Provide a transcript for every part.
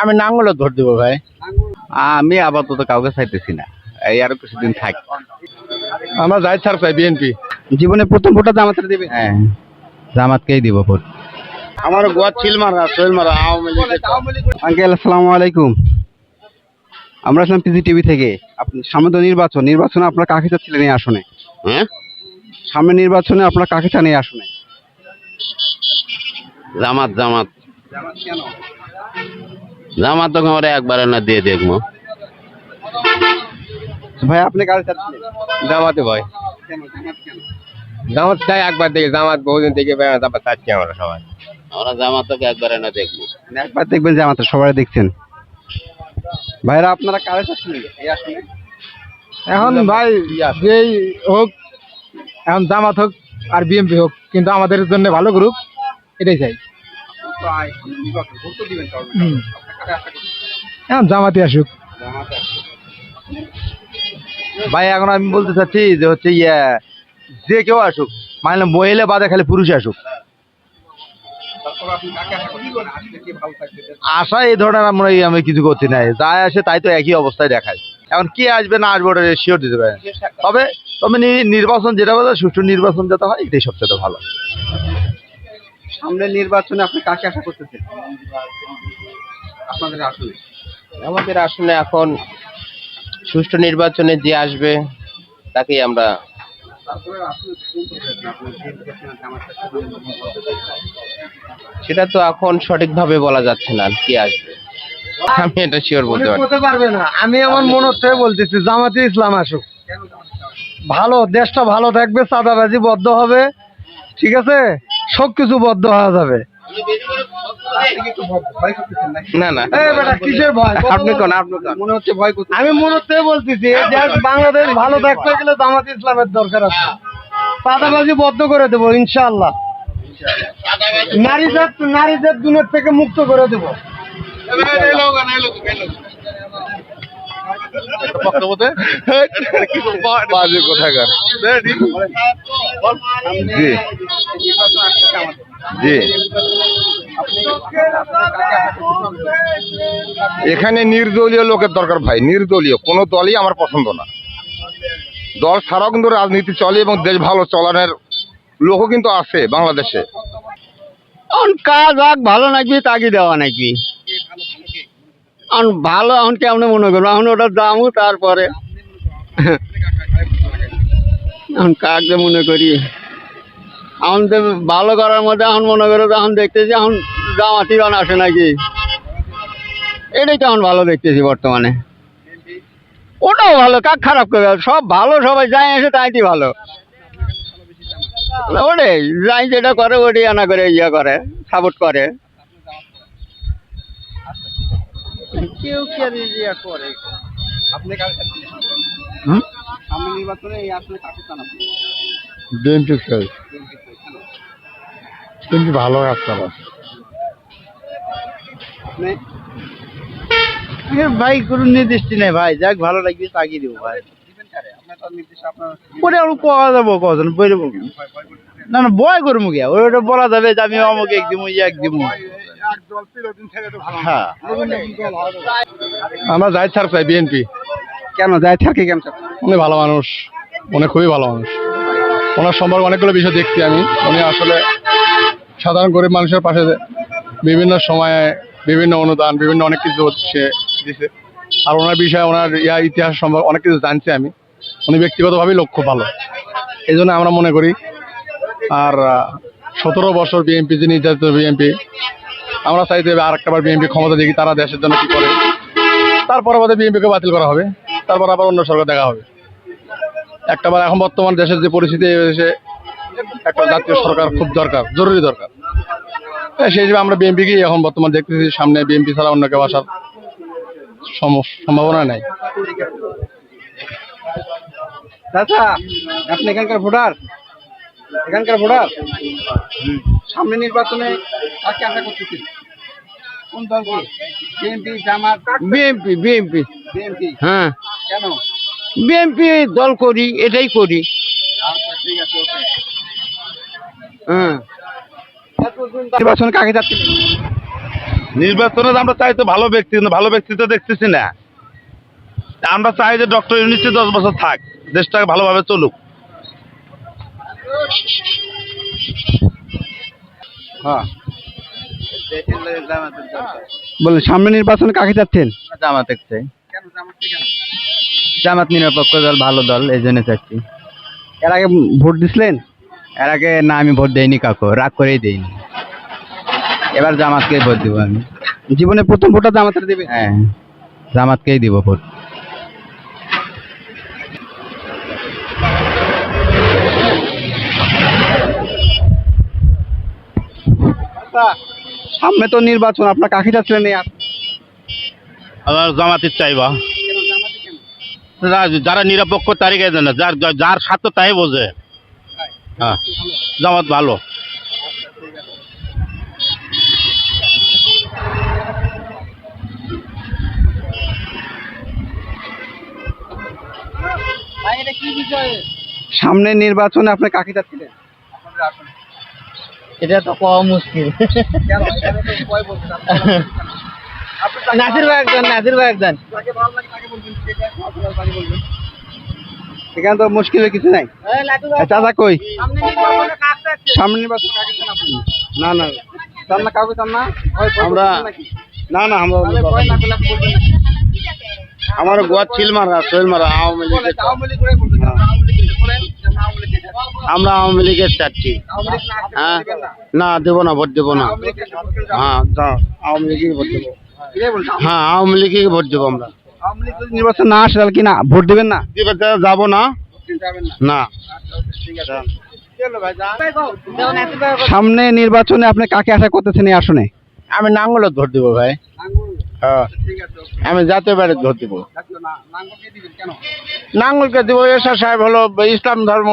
আমি নাঙ্গলে ধর দিব ভাই। আমি আপাতত কাউকে চাইতেছি না। এই আরও কিছুদিন থাক। আমরা যাই ছাড় চাই বিএনপি জীবনে প্রথম ভোটটা জামাতের দেবে? হ্যাঁ। জামাতকেই দিব ভোট। আমার গোয়া ছিল মারা সোহেল মারা আওয়ামী লীগের আঙ্কেল আসসালামু আলাইকুম। আমরা আসলাম পিজি টিভি থেকে। আপনি সামনে তো নির্বাচন। নির্বাচনে আপনারা কাকে চাচ্ছিলেন এই আসনে? হ্যাঁ? সামনে নির্বাচনে আপনারা কাকে চান এই আসনে? জামাত জামাত। জামাত তো আমরা একবারে না দিয়ে দেখব। ভাই আপনি চাচ্ছিলেন জামাতে ভাই। জামাত চাই একবার দেখে জামাত বহুদিন থেকে তারপর চাচ্ছি আমরা সবাই। আমরা জামাতকে একবারে না দেখব। একবার দেখবেন আমাদের সবাই দেখছেন। ভাইরা আপনারা কারে এই আসনে এখন ভাই যেই হোক এখন জামাত হোক আর বিএমপি হোক কিন্তু আমাদের জন্য ভালো গ্রুপ এটাই চাই। এখন জামাতি আসুক। ভাই এখন আমি বলতে চাচ্ছি যে হচ্ছে ইয়ে যে কেউ আসুক মানে মহিলা বাদে খালি পুরুষ আসুক। আশা এই ধরনের আমরা আমি কিছু করছি না যাই আসে তাই তো একই অবস্থায় দেখায়। এখন কে আসবে না আসবে ওটা শিওর দিতে পারে। তবে তবে নি- নির্বাচন যেটা বলে সুষ্ঠু নির্বাচন যাতে হয় এটাই সবচেয়ে ভালো। সামনে নির্বাচনে আপনি কাকে আশা করতেছেন? আপনাদের আসলে? আমাদের আসলে এখন সুষ্ঠু নির্বাচনে যে আসবে তাকেই আমরা সেটা তো এখন সঠিকভাবে বলা যাচ্ছে না কি আসবে। আমি এটা শিওর বলতে পারি পারবে না। আমি আমার মন থেকে বলতেছি জামাতি ইসলাম আসুক। ভালো দেশটা ভালো থাকবে চাঁদাবাজি বদ্ধ হবে ঠিক আছে? সব কিছু বদ্ধ হওয়া যাবে। না না। কিসের ভয়? আপনি কোন আপনি কোন? মনে হচ্ছে ভয় করতে আমি মনে থেকে বলতেছি বাংলাদেশ ভালো থাকতে গেলে জামাত ইসলামের দরকার আছে। চাঁদাবাজি বদ্ধ করে দেবো ইনশাআল্লাহ। নারীদের নারীদের দুনের থেকে মুক্ত করে দেবো। বাজে কোথাকার? জি। জি। এখানে নির্দলীয় লোকের দরকার ভাই, নির্দলীয়। কোনো দলই আমার পছন্দ না। দল ছাড়াও কিন্তু রাজনীতি চলে এবং দেশ ভালো চলানোর লোকও কিন্তু আছে বাংলাদেশে। কাজ আগ ভালো নাকি তাকি দেওয়া নাকি? ভালো এখন কেমন মনে করব? এখন ওটা দামও তারপরে। এখন কাকে মনে করি। এখন ভালো করার মধ্যে এখন মনে করো এখন দেখতেছি এখন জামাতি রান আসে নাকি। এটাই তো এখন ভালো দেখতেছি বর্তমানে। ওটাও ভালো কাক খারাপ করে? সব ভালো সবাই যাই এসে তাইটি ভালো। ওটাই যাই যেটা করে ওটাই আনা করে ইয়ে করে সাপোর্ট করে। কেউ কি করে? আপনি সামনে নির্বাচনে আসলে কাকে চান আপনি বিএনপি চাই কিন্তু ভালো কাজ করা আপনি ভাই কোনো নির্দিষ্ট নেই ভাই যাক ভালো লাগবে তাকিয়ে দেবো ভাই। ওটা আর কোয়া যাব কজন? না না বয় করব গিয়া ওটা বলা যাবে যে আমি অমুক এক দিমু এক দিমু। হ্যাঁ। আমরা যাই ছাড় চাই বিএনপি। কেন? যায় থাকে কেন উনি ভালো মানুষ। উনি খুবই ভালো মানুষ। ওনার সম্পর্কে অনেকগুলো বিষয় দেখছি আমি। উনি আসলে সাধারণ গরিব মানুষের পাশে বিভিন্ন সময়ে বিভিন্ন অনুদান, বিভিন্ন অনেক কিছু সে দিছে। আর ওনার বিষয়ে, ওনার ইয়া, ইতিহাস সম্পর্কে অনেক কিছু জানছি আমি। উনি ব্যক্তিগতভাবেই লক্ষ্য ভালো। এই জন্য আমরা মনে করি, আর সতেরো বছর বিএনপি যে নির্যাতিত বিএনপি আমরা চাইতে আর একটা বার বিএনপি ক্ষমতা দেখি, তারা দেশের জন্য কি করে। তারপরে আমাদের বিএনপিকে বাতিল করা হবে। তারপর আবার অন্য সরকার দেখা হবে। একটা বার এখন বর্তমান দেশের যে পরিস্থিতি দেশে একটা জাতীয় সরকার খুব দরকার, জরুরি দরকার। সেই হিসেবে আমরা বিএনপিকেই এখন বর্তমান দেখতেছি সামনে বিএনপি ছাড়া অন্য কেউ আসার সম- সম্ভাবনা নাই। চাচা আপনি এখানকার ভোটার? এখানকার ভোটার? সামনে নির্বাচনে কাকে আশা করতেছেন? কোন দলকে BNP Jamaat? BNP BNP BNP হ্যাঁ। কেন? বিএনপি দল করি এটাই করি। আচ্ছা ঠিক আছে ওকে। হ্যাঁ। নির্বাচনে কাকে যাচ্ছিলেন নির্বাচনে আমরা চাই তো ভালো ব্যক্তি কিন্তু ভালো ব্যক্তি তো দেখতেছি না। আমরা চাই যে ডক্টর ইউনিটি দশ বছর থাক দেশটাকে ভালোভাবে চলুক। হ্যাঁ। বলেন সামনে নির্বাচনে কাকে চাচ্ছেন জামাত চাই। জামাত নিরপেক্ষ দল ভালো দল এই জন্য চাচ্ছি এর আগে ভোট দিছিলেন? এর আগে না আমি ভোট দেইনি কাকু রাগ করেই দেইনি। এবার জামাতকেই ভোট দিব আমি। জীবনে প্রথম ভোটটা জামাতের দেবে? হ্যাঁ জামাতকেই দিব ভোট। সামনে তো নির্বাচন আপনার কাকে আস- জামাতের চাইবা যারা নিরপেক্ষ তারিখে জানে যার যার স্বার্থ তাই বোঝে। হ্যাঁ জামাত ভালো। সামনে নির্বাচনে আপনি কাকে চাচ্ছিলেন? এটা তো কম মুশকিল। নাসির ভাই একজন নাসির ভাই একজন। এখানে তো মুশকিলের কিছু নাই। চাচা কই? সামনে নির্বাচন কাকে চান আপনি? না না। চান না কাউকে চান না? আমরা না না আমরা আমার গোয়া ছিল মারা শৈল মারা আওয়ামী লীগের আমরা আওয়ামী লীগের চাচ্ছি। হ্যাঁ? না দেবো না ভোট দেবো না। হ্যাঁ আওয়ামী লীগের ভোট দেবো। হ্যাঁ আওয়ামী লীগের ভোট দেবো আমরা। নির্বাচন না আসে তাহলে কি না ভোট দেবেন না? যাব না। না। সামনে নির্বাচনে আপনি কাকে আশা করতেছেন এই আসনে? আমি নাঙ্গলত ভোট দেবো ভাই। হ্যাঁ আমি জাতীয় বাড়ির ভোট দেবো। নাঙ্গলকে দেবো এসা সাহেব হলো ইসলাম ধর্ম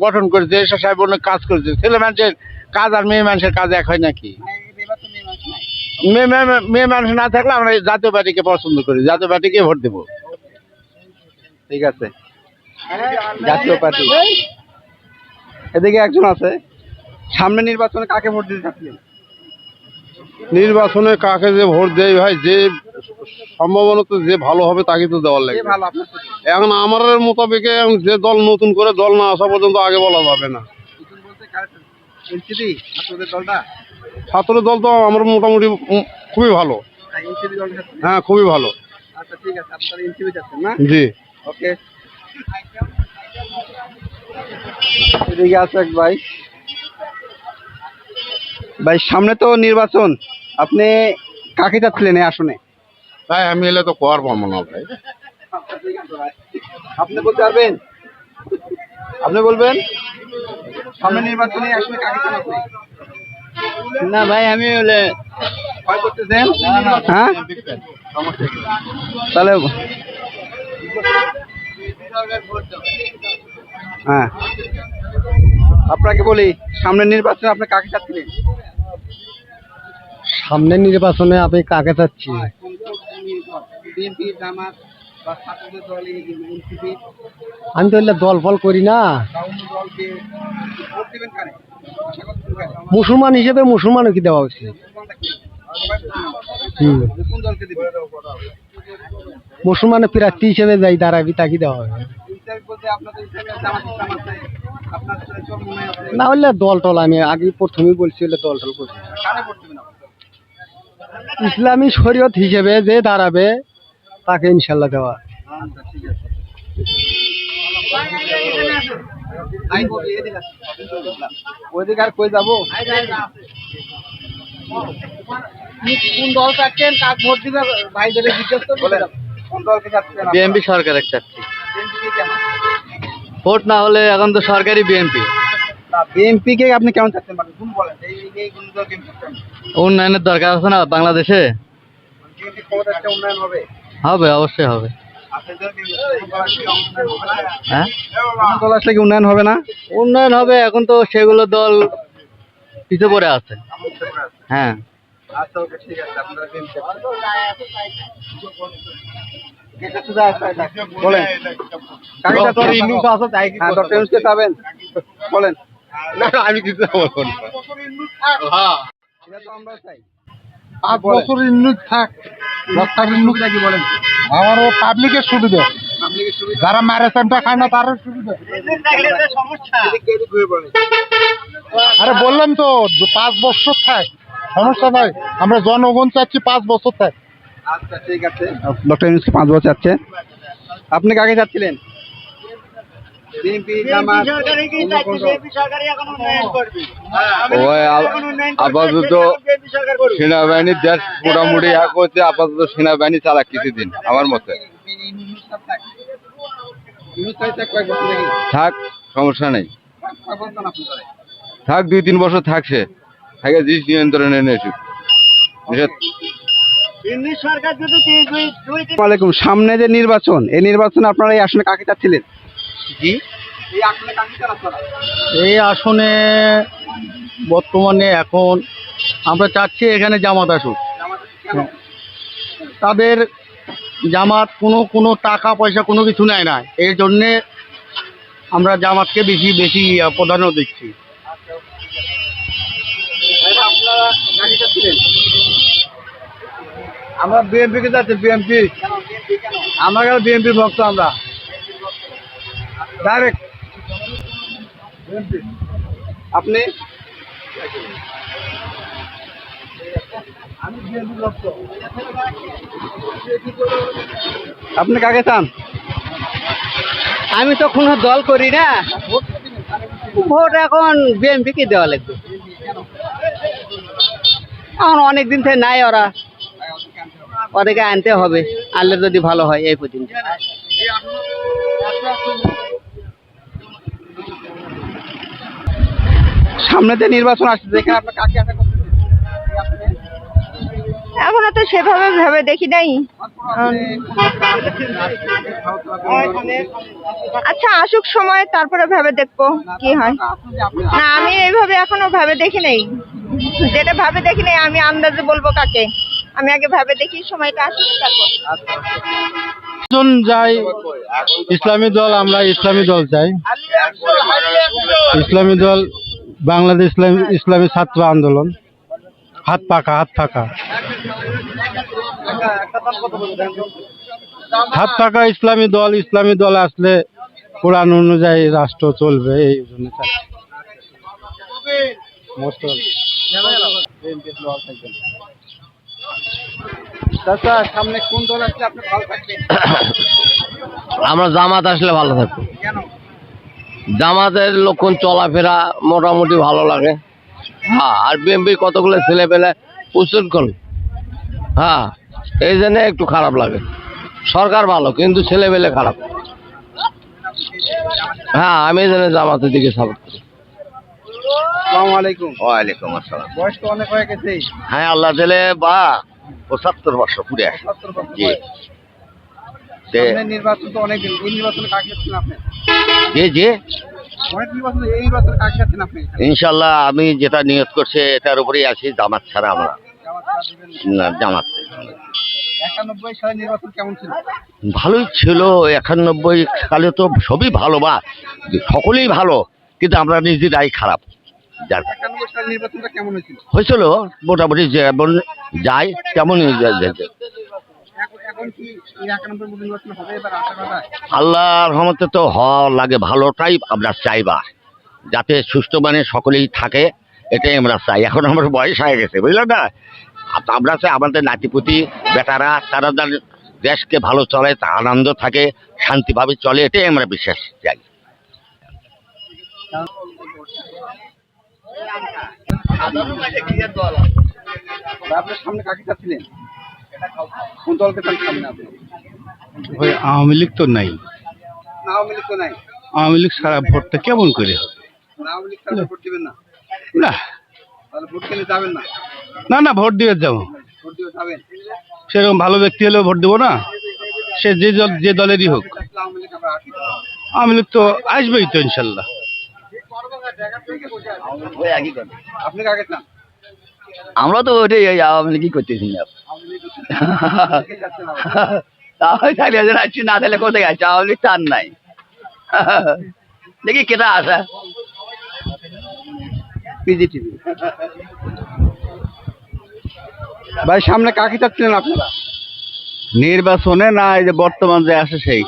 গঠন করেছে এসা সাহেব অনেক কাজ করেছে। ছেলে মানুষের কাজ আর মেয়ে মানুষের কাজ এক হয় নাকি? মেয়ে মেয়ে- মানুষ না থাকলে আমরা জাতীয় পার্টিকে পছন্দ করি জাতীয় পার্টিকে ভোট দেবো। ঠিক আছে। জাতীয় পার্টি। এদিকে একজন আছে। সামনে নির্বাচনে কাকে ভোট দিতে চাচ্ছিলেন নির্বাচনে কাকে যে ভোট দেয় ভাই যে সম্ভাবনা তো যে ভালো হবে তাকে তো দেওয়ার লাগে এখন আমার মোতাবেক যে দল নতুন করে দল না আসা পর্যন্ত আগে বলা যাবে না। ছাত্র দল তো আমার মোটামুটি খুবই ভালো। হ্যাঁ খুবই ভালো। আচ্ছা ঠিক আছে আপনারা এনসিপি যাচ্ছেন না? জি। ওকে এদিকে আছে এক ভাই। ভাই সামনে তো নির্বাচন। আপনি কাকে চাচ্ছিলেন এই আসনে? ভাই আমি এলে তো কোয়ার পাবো না ভাই আপনি বলতে পারবেন? আপনি বলবেন? সামনে নির্বাচনে আসনে কাকে চান আপনি? না ভাই আমি হলে হ্যাঁ? তাহলে হ্যাঁ। আপনাকে বলি সামনে নির্বাচনে আপনি কাকে চাচ্ছিলেন? সামনের নির্বাচনে আমি কাকে চাচ্ছি? আমি তো দল ফল করি না? মুসলমান হিসেবে মুসলমানও কি দেওয়া উচিত মুসলমানের প্রার্থী হিসেবে যাই দাঁড়াবি তাকে দেওয়া হবে না হলে দল টল আমি আগে প্রথমেই বলছি হলে দল টল করি না। কারে ভোট দিবেন আপনি? ইসলামী শরীয়ত হিসেবে যে দাঁড়াবে তাকে ইনশাল্লাহ দেওয়া। ওইদিকে আর কই যাব কোন দল চাচ্ছেন কাক ভোট দিবে ভাইদের জিজ্ঞেস করবেন কোন দলকে চাচ্ছেন বিএনপি সরকারের চাচ্ছি ভোট না হলে এখন তো সরকারি বিএনপি বিএনপি কে আপনি কেমন চাচ্ছেন? মানে কোন বলেন? উন্নয়নের দরকার আছে না বাংলাদেশে? উন্নয়ন হবে? হবে অবশ্যই হবে? হ্যাঁ? দল আসলে কি উন্নয়ন হবে না? উন্নয়ন হবে এখন তো সেগুলো দল পিছু পড়ে আছে। হ্যাঁ। আচ্ছা ওকে ঠিক আছে। আপনারা বলেন। ডক্টর ইউনুস আছে তাই কি ডক্টর ইউনুসকে চাবেন বলেন। না আমি কিছু বলব না। আমরা চাই পাঁচ বছর ইন্নুক থাক। রাস্তার ইন্নুক কি বলেন? আমার পাবলিকের সুবিধা। যারা ম্যারেসনটা খায় না তার সুবিধা। আরে বললাম তো পাঁচ বছর থাক। সমস্যা নাই আমরা জনগণ চাচ্ছি পাঁচ বছর থাক। আচ্ছা ঠিক আছে। ডক্টর ইউনুসকে পাঁচ বছর চাচ্ছে আপনি কাকে চাচ্ছিলেন জামাত আপাতত সেনাবাহিনীর দেশ মোটামুটি আপাতত সেনাবাহিনী কিছুদিন আমার মতে। থাক সমস্যা নেই। থাক দুই তিন বছর থাকছে। থাকে জিনিস নিয়ন্ত্রণে এসুক ওয়ালাইকুম সামনে যে নির্বাচন এই নির্বাচনে আপনারা এই আসনে কাকে চাচ্ছিলেন? জি। এই আসনে কাকে এই আসনে বর্তমানে এখন আমরা চাচ্ছি এখানে জামাত আসুক। তাদের জামাত কোনো কোনো টাকা পয়সা কোনো কিছু নেয় না। এর জন্যে আমরা জামাতকে বেশি বেশি প্রাধান্য দিচ্ছি। আপনারা চাচ্ছিলেন? আমরা বিএনপি কে যাচ্ছি বিএনপি আমরা গেল বিএনপি ভক্ত আমরা। ডাইরেক্ট আপনি? আপনি কাকে চান? আমি তো কোনো দল করি না। ভোট এখন বিএমপি কে দেওয়া লাগবে। এখন অনেক দিন থেকে নাই ওরা। ওদেরকে আনতে হবে, আনলে যদি ভালো হয় এই পর্যন্ত। সামনে যে নির্বাচন আসছে এখানে আপনার এখনও তো সেভাবে ভেবে দেখি নাই। আচ্ছা আসুক সময়, তারপরে ভেবে দেখব কি হয়। না, আমি এইভাবে এখনও ভেবে দেখি নাই। যেটা ভাবে দেখি নাই, আমি আন্দাজে বলব কাকে। আমি আগে ভেবে দেখি সময়টা তারপর। জন যাই ইসলামী দল আমরা ইসলামী দল চাই ইসলামী দল বাংলাদেশ ইসলামী ইসলামী ছাত্র আন্দোলন। হাত পাকা হাত পাকা হাত পাকা ইসলামী দল ইসলামী দল আসলে কোরআন অনুযায়ী রাষ্ট্র চলবে এই জন্য চাচ্ছি চাচা সামনে কোন দল আসলে আপনি ভালো থাকবেন। আমরা জামাত আসলে ভালো থাকব। কেন? জামাতের লক্ষণ চলাফেরা মোটামুটি ভালো লাগে। হ্যাঁ আর বিএমপি কতগুলো ছেলে পেলে উচ্ছৃঙ্খল হ্যাঁ এই জন্য একটু খারাপ লাগে। সরকার ভালো কিন্তু ছেলে পেলে খারাপ। হ্যাঁ আমি এই জন্য জামাতের দিকে সাপোর্ট করি। আসসালামু আলাইকুম। ওয়ালাইকুম আসসালাম। বয়স তো অনেক হয়ে গেছে। হ্যাঁ আল্লাহ দিলে বা পঁচাত্তর বছর পুরে আসে। জি। নির্বাচন তো অনেক এই নির্বাচনে কাকে আপনি? ইনশাল্লাহ আমি যেটা নিয়ত করছি এটার উপরেই আছি জামাত ছাড়া আমরা। জামাত না। জামাত। একানব্বই সালে নির্বাচন কেমন ছিল? ভালোই ছিল একানব্বই সালে তো সবই ভালো বা সকলেই ভালো কিন্তু আমরা নিজেরাই খারাপ। যার হয়েছিল? মোটামুটি যেমন যায় তেমনই আল্লাহ রহমতে তো হওয়া লাগে ভালোটাই আমরা চাইবা। যাতে সুস্থ মানে সকলেই থাকে এটাই আমরা চাই। এখন আমার বয়স হয়ে গেছে বুঝলেন না? আমরা চাই আমাদের নাতিপুতি বেটারা তারা দেশকে ভালো চলে আনন্দ থাকে শান্তিভাবে চলে এটাই আমরা বিশ্বাস চাই। আপনার সামনে কাকে চাচ্ছিলেন? কোন দলকে চান সামনে আপনি? ওই আওয়ামী লীগ তো নাই। আওয়ামী লীগ তো নাই। আওয়ামী লীগ ছাড়া ভোটটা কেমন করে হবে? না, আওয়ামী লীগ ছাড়া ভোট দিবেন না। না। তাহলে ভোট যাবেন না? না না ভোট দিয়ে যাব। ভোট দিয়ে যাবেন? সেরকম ভালো ব্যক্তি হলেও ভোট দেবো না। সে যে দল যে দলেরই হোক। আওয়ামী লীগ তো আসবেই তো ইনশাল্লাহ। আপনি কাকে চান? আমরা তো ওইটাই আওয়ামী লীগই করতেছি না। কাকে চাচ্ছেন আবার? তাহলে চালিয়ে যাচ্ছি না তাহলে কোথায় গেছে আওয়ামী লীগ টান নাই। দেখি কেটা আসা ভাই সামনে কাকে চাচ্ছিলেন আপনারা? নির্বাচনে না এই যে বর্তমান যে আসে সেই।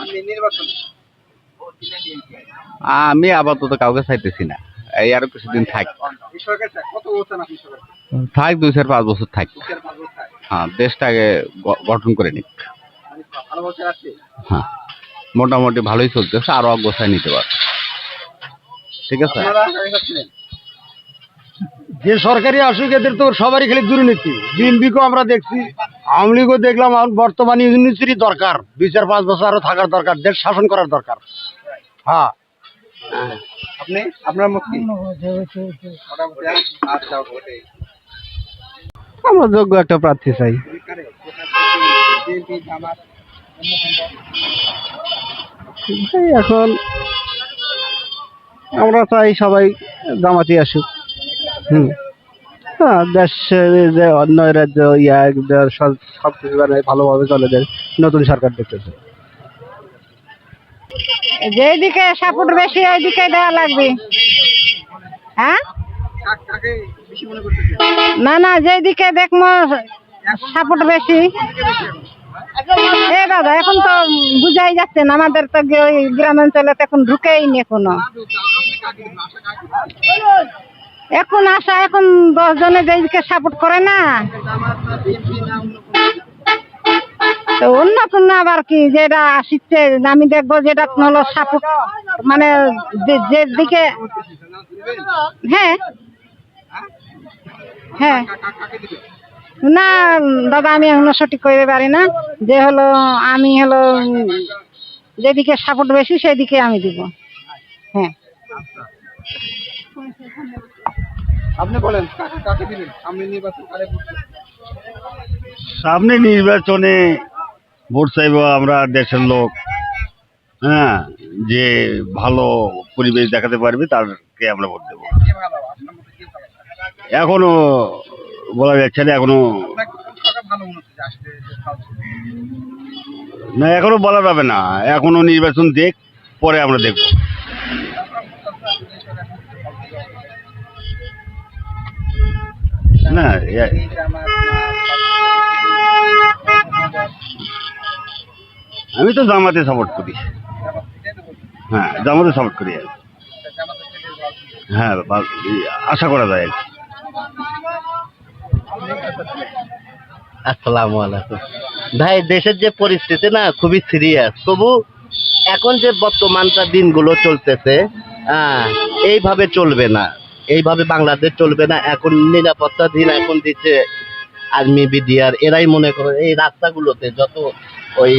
আমি আপাতত কাউকে চাইতেছি না। এই আরও কিছুদিন থাক। থাক দুই চার পাঁচ বছর থাক। হ্যাঁ দেশটাকে গঠন করে নিক। হ্যাঁ মোটামুটি ভালোই চলতেছে আরও অগ্রসায় নিতে পারে। ঠিক আছে? যে সরকারি আসুক এদের তো সবারই খালি দুর্নীতি। বিএনপিকেও আমরা দেখছি আওয়ামী লীগও দেখলাম বর্তমানে ইউনিভার্সিটি দরকার। দুই চার পাঁচ বছর আরও থাকার দরকার দেশ শাসন করার দরকার। হ্যাঁ আপনি? আপনার মত আমরা যোগ্য একটা প্রার্থী চাই। এখন আমরা চাই সবাই জামাতি আসুক। হুম। হ্যাঁ দেশের যে অন্য রাজ্য, ইয়া সব কিছু ভালোভাবে চলে যায়, নতুন সরকার দেখতেছে। যেদিকে সাপোর্ট বেশি ওইদিকে দেওয়া লাগবে। হ্যাঁ? না না যেদিকে দেখব সাপোর্ট বেশি। এ দাদা, এখন তো বুঝাই যাচ্ছে না, আমাদের তো ওই গ্রামাঞ্চলে তো এখন ঢুকেই নি এখনও। এখন আসা, এখন দশ জনে যেদিকে সাপোর্ট করে না তো অন্য কোনো আবার কি যেটা আসছে আমি দেখব যেটা হলো সাপোর্ট মানে যে- যেদিকে হ্যাঁ। হ্যাঁ। না দাদা আমি এখনও সঠিক করতে পারি না যে হলো আমি হলো যেদিকে সাপোর্ট বেশি সেদিকে আমি দিব। হ্যাঁ। আপনি বলেন কাকে দিবেন? সামনে নির্বাচন ভোট চাইব আমরা দেশের লোক। হ্যাঁ যে ভালো পরিবেশ দেখাতে পারবে তারকে আমরা ভোট দেবো। এখনও বলা যাচ্ছে না, এখনও না, এখনও বলা যাবে না। এখনও নির্বাচন দেখ, পরে আমরা দেখব। না আমি তো জামাতে সাপোর্ট করি। হ্যাঁ জামাতে সাপোর্ট করি আর হ্যাঁ আশা করা যায় ভাই, দেশের যে পরিস্থিতি না, খুবই সিরিয়াস তবু এখন যে বর্তমানটা দিনগুলো চলতেছে এইভাবে চলবে না। এইভাবে বাংলাদেশ চলবে না। এখন নিরাপত্তা দিন এখন দিচ্ছে আর্মি, বিডিআর, এরাই মনে করে এই রাস্তাগুলোতে যত ওই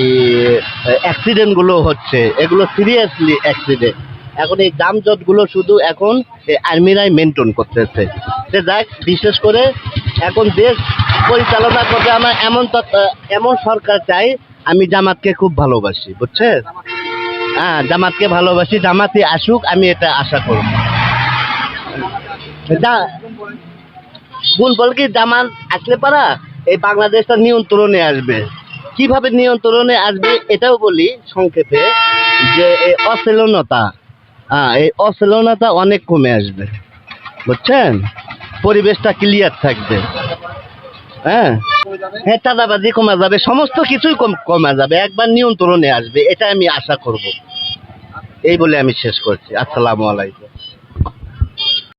অ্যাক্সিডেন্টগুলো হচ্ছে। এগুলো সিরিয়াসলি অ্যাক্সিডেন্ট এখন এই যানজটগুলো শুধু এখন আর্মিরাই মেনটেন করতেছে। সে যাক, বিশেষ করে এখন দেশ পরিচালনা করতে আমার এমন এমন সরকার চাই, আমি জামাতকে খুব ভালোবাসি, বুঝছে? হ্যাঁ জামাতকে ভালোবাসি জামাতে আসুক, আমি এটা আশা করব। গুণ বল কি, জামাত আসলে পারা? এই বাংলাদেশটা নিয়ন্ত্রণে আসবে। কীভাবে নিয়ন্ত্রণে আসবে এটাও বলি সংক্ষেপে যে এই অশ্লীলতা হ্যাঁ এই অশ্লীলতা অনেক কমে আসবে, বুঝছেন? পরিবেশটা ক্লিয়ার থাকবে হ্যাঁ? হ্যাঁ চাঁদাবাজি কমা যাবে, সমস্ত কিছুই কম, কমা যাবে, একবার নিয়ন্ত্রণে আসবে, এটা আমি আশা করব। এই বলে আমি শেষ করছি। আসসালামু আলাইকুম।